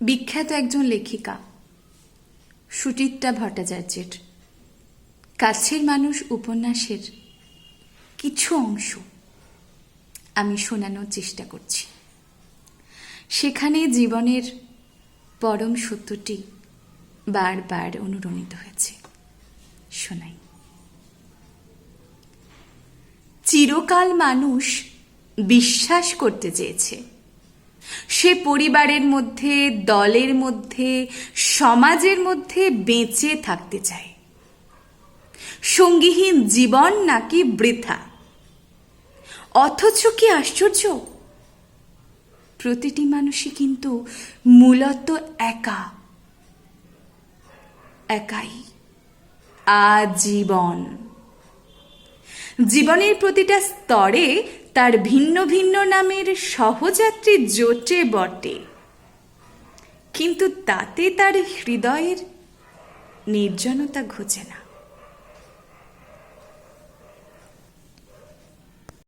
বিখ্যাত একজন লেখিকা। সুচিত্রা ভট্টাচার্যের। কাছের মানুষ উপন্যাসের কিছু অংশ আমি শোনানোর চেষ্টা করছি। সেখানে জীবনের পরম সত্যটি বারবার অনুরণিত হয়েছে। শোনাই। চিরকাল মানুষ বিশ্বাস করতে চেয়েছে। সে পরিবারের মধ্যে, দলের মধ্যে, সমাজের মধ্যে বেঁচে থাকতে চায়। সঙ্গীহীন জীবন নাকি বৃথা? অথচ কি আশ্চর্য? প্রতিটি মানুষই কিন্তু মূলত একা। একাই। আজীবন। জীবনের প্রতিটা স্তরে তার ভিন্ন ভিন্ন নামের সহযাত্রী জোটে বটে। কিন্তু তাতে তার হৃদয়ের নির্জনতা ঘুচে না।